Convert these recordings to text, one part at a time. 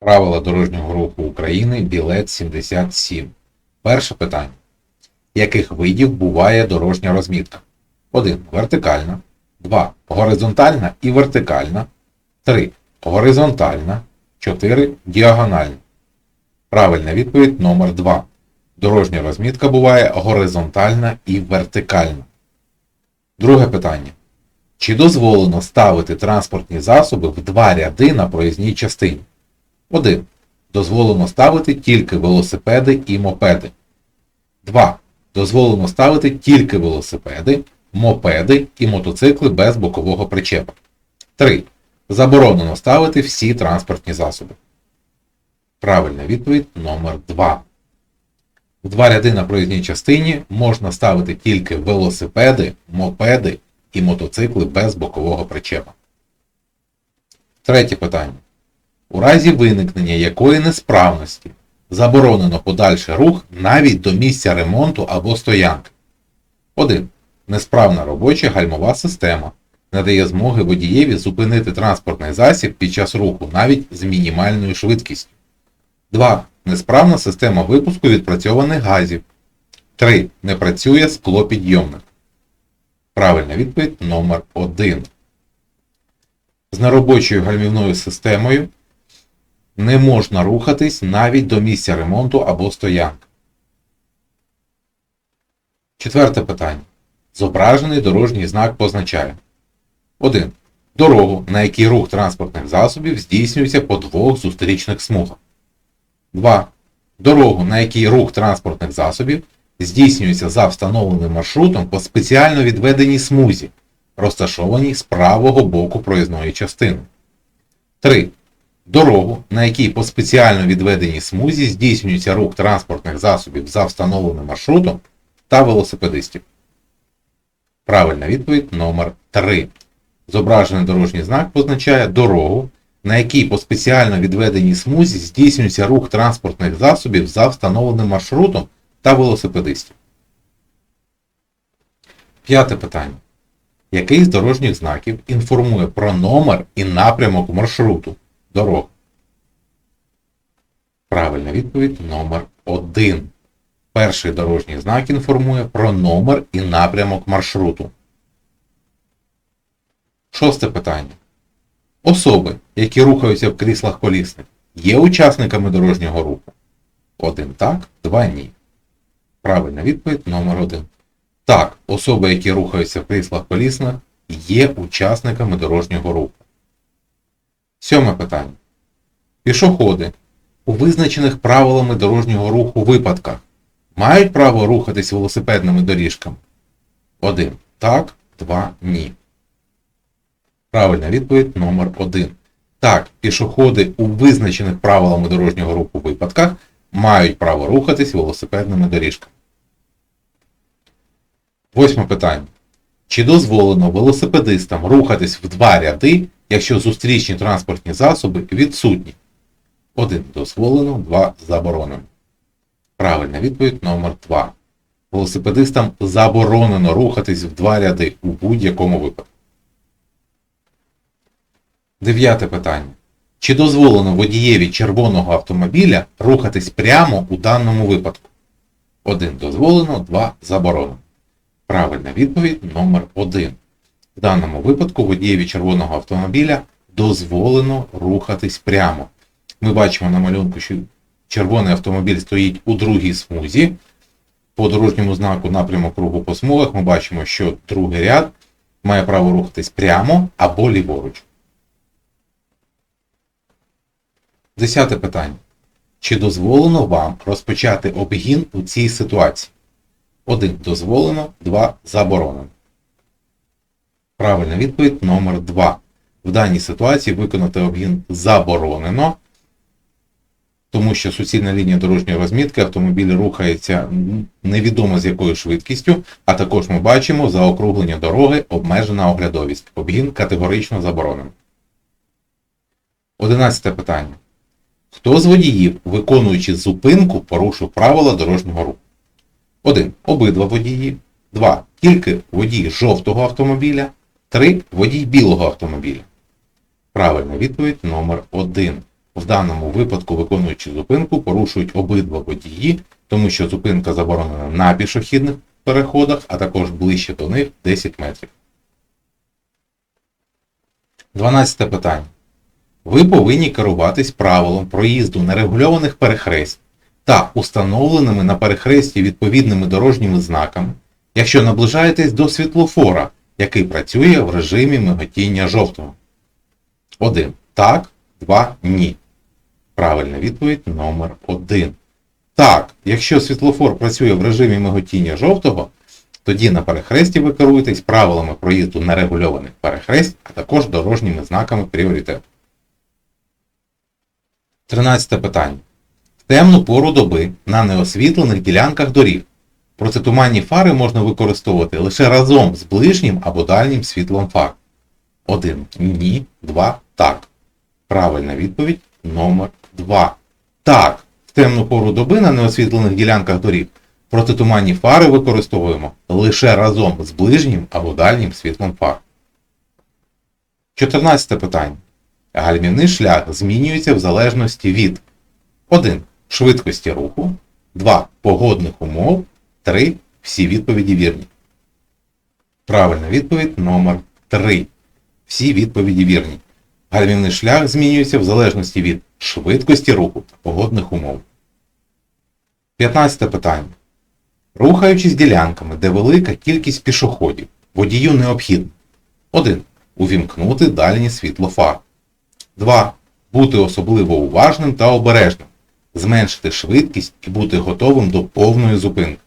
Правила дорожнього руху України білет 77. Перше питання. Яких видів буває дорожня розмітка? 1. Вертикальна. 2. Горизонтальна і вертикальна. 3. Горизонтальна. 4. Діагональна. Правильна відповідь номер 2. Дорожня розмітка буває горизонтальна і вертикальна. Друге питання. Чи дозволено ставити транспортні засоби в два ряди на проїзній частині? 1. Дозволено ставити тільки велосипеди і мопеди. 2. Дозволено ставити тільки велосипеди, мопеди і мотоцикли без бокового причепа. 3. Заборонено ставити всі транспортні засоби. Правильна відповідь номер 2. В два ряди на проїзній частині можна ставити тільки велосипеди, мопеди і мотоцикли без бокового причепа. Третє питання. У разі виникнення якої несправності заборонено подальший рух навіть до місця ремонту або стоянки. 1. Несправна робоча гальмова система не дає змоги водієві зупинити транспортний засіб під час руху навіть з мінімальною швидкістю. 2. Несправна система випуску відпрацьованих газів. 3. Не працює склопідйомник. Правильна відповідь номер 1. З неробочою гальмівною системою не можна рухатись навіть до місця ремонту або стоянки. Четверте питання. Зображений дорожній знак позначає 1. Дорогу, на якій рух транспортних засобів здійснюється по двох зустрічних смугах. 2. Дорогу, на якій рух транспортних засобів здійснюється за встановленим маршрутом по спеціально відведеній смузі, розташованій з правого боку проїзної частини. 3. Дорогу, на якій по спеціально відведеній смузі здійснюється рух транспортних засобів за встановленим маршрутом та велосипедистів. Правильна відповідь номер 3. Зображений дорожній знак позначає дорогу, на якій по спеціально відведеній смузі здійснюється рух транспортних засобів за встановленим маршрутом та велосипедистів. П'яте питання. Який з дорожніх знаків інформує про номер і напрямок маршруту дорог? Правильна відповідь номер 1. Перший дорожній знак інформує про номер і напрямок маршруту. Шосте питання. Особи, які рухаються в кріслах колісних, є учасниками дорожнього руху? Один так, два ні. Правильна відповідь номер 1. Так, особи, які рухаються в кріслах колісних, є учасниками дорожнього руху. Сьоме питання. Пішоходи у визначених правилами дорожнього руху випадках мають право рухатись велосипедними доріжками? 1. Так, 2 ні. Правильна відповідь номер 1. Так, пішоходи у визначених правилами дорожнього руху випадках мають право рухатись велосипедними доріжками. Восьме питання. Чи дозволено велосипедистам рухатись в два ряди, якщо зустрічні транспортні засоби відсутні? 1. Дозволено, 2. Заборонено. Правильна відповідь номер 2. Велосипедистам заборонено рухатись в два ряди у будь-якому випадку. Дев'яте питання. Чи дозволено водієві червоного автомобіля рухатись прямо у даному випадку? 1. Дозволено, 2. Заборонено. Правильна відповідь номер 1. В даному випадку водієві червоного автомобіля дозволено рухатись прямо. Ми бачимо на малюнку, що червоний автомобіль стоїть у другій смузі. По дорожньому знаку напрямок руху по смугах ми бачимо, що другий ряд має право рухатись прямо або ліворуч. Десяте питання. Чи дозволено вам розпочати обгін у цій ситуації? 1. Дозволено, 2. Заборонено. Правильна відповідь номер 2. В даній ситуації виконати обгін заборонено, тому що суцільна лінія дорожньої розмітки автомобіль рухається невідомо з якою швидкістю, а також ми бачимо заокруглення дороги обмежена оглядовість. Обгін категорично заборонено. Одинадцяте питання. Хто з водіїв, виконуючи зупинку, порушив правила дорожнього руху? 1. Обидва водії. 2. Тільки водій жовтого автомобіля. 3. Водій білого автомобіля. Правильна відповідь номер 1. В даному випадку, виконуючи зупинку, порушують обидва водії, тому що зупинка заборонена на пішохідних переходах, а також ближче до них 10 метрів. 12 питання. Ви повинні керуватись правилом проїзду нерегульованих перехресть та установленими на перехресті відповідними дорожніми знаками, якщо наближаєтесь до світлофора, який працює в режимі миготіння жовтого. 1. Так. 2. Ні. Правильна відповідь номер 1. Так, якщо світлофор працює в режимі миготіння жовтого, тоді на перехресті ви керуєтесь правилами проїзду нерегульованих перехресть, а також дорожніми знаками пріоритету. 13 питання. В темну пору доби на неосвітлених ділянках доріг протитуманні фари можна використовувати лише разом з ближнім або дальнім світлом фар. 1. Ні. 2. Так. Правильна відповідь номер 2. Так. В темну пору доби на неосвітлених ділянках доріг протитуманні фари використовуємо лише разом з ближнім або дальнім світлом фар. 14 питання. Гальмівний шлях змінюється в залежності від 1. Швидкості руху, 2. Погодних умов, 3. Всі відповіді вірні. Правильна відповідь номер 3. Всі відповіді вірні. Гальмівний шлях змінюється в залежності від швидкості руху та погодних умов. 15 питання. Рухаючись ділянками, де велика кількість пішоходів, водію необхідно 1. Увімкнути дальнє світло фар. 2. Бути особливо уважним та обережним. Зменшити швидкість і бути готовим до повної зупинки.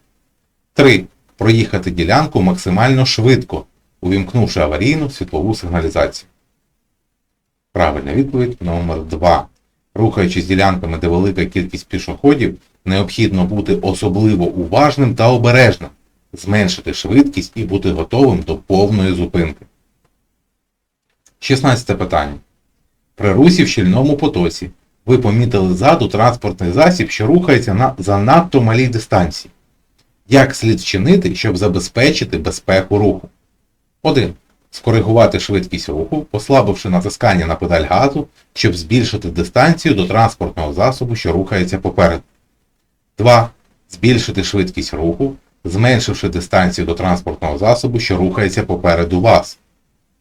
3. Проїхати ділянку максимально швидко, увімкнувши аварійну світлову сигналізацію. Правильна відповідь номер 2. Рухаючись ділянками, де велика кількість пішоходів, необхідно бути особливо уважним та обережним, зменшити швидкість і бути готовим до повної зупинки. 16 питання. При русі в щільному потоці ви помітили ззаду транспортний засіб, що рухається на занадто малій дистанції. Як слід вчинити, щоб забезпечити безпеку руху? 1. Скоригувати швидкість руху, послабивши натискання на педаль газу, щоб збільшити дистанцію до транспортного засобу, що рухається попереду. 2. Збільшити швидкість руху, зменшивши дистанцію до транспортного засобу, що рухається попереду вас.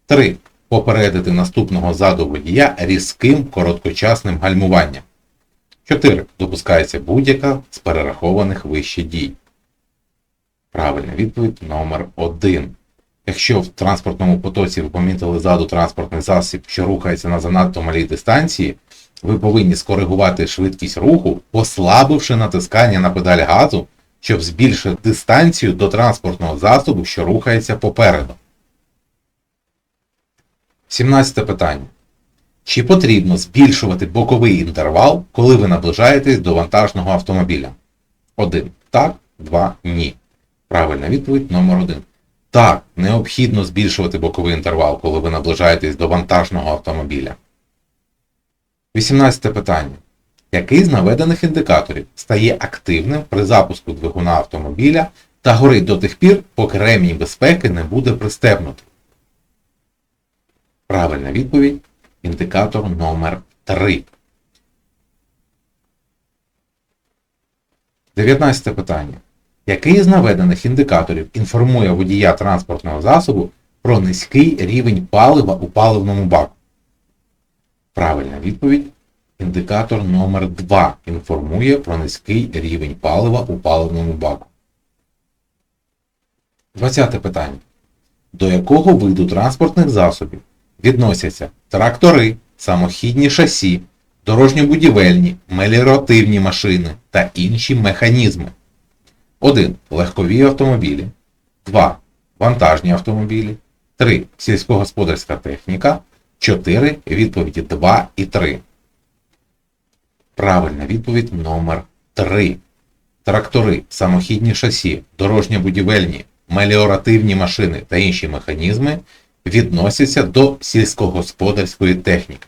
3. Попередити наступного ззаду водія різким короткочасним гальмуванням. 4. Допускається будь-яка з перерахованих вище дій. Правильна відповідь номер 1. Якщо в транспортному потоці ви помітили ззаду транспортний засіб, що рухається на занадто малій дистанції, ви повинні скоригувати швидкість руху, послабивши натискання на педаль газу, щоб збільшити дистанцію до транспортного засобу, що рухається попереду. 17 питання. Чи потрібно збільшувати боковий інтервал, коли ви наближаєтесь до вантажного автомобіля? 1. Так, 2. Ні. Правильна відповідь номер 1. Так, необхідно збільшувати боковий інтервал, коли ви наближаєтесь до вантажного автомобіля. 18 питання. Який з наведених індикаторів стає активним при запуску двигуна автомобіля та горить до тих пір, поки ремінь безпеки не буде пристебнутий? Правильна відповідь індикатор номер 3. 19 питання. Який з наведених індикаторів інформує водія транспортного засобу про низький рівень палива у паливному баку? Правильна відповідь. Індикатор номер 2 інформує про низький рівень палива у паливному баку. 20 питання. До якого виду транспортних засобів відносяться трактори, самохідні шасі, дорожньо-будівельні, меліоративні машини та інші механізми? 1. Легкові автомобілі. 2. Вантажні автомобілі. 3. Сільськогосподарська техніка. 4. Відповіді 2 і 3. Правильна відповідь номер 3. Трактори, самохідні шасі, дорожньо-будівельні, меліоративні машини та інші механізми відносяться до сільськогосподарської техніки.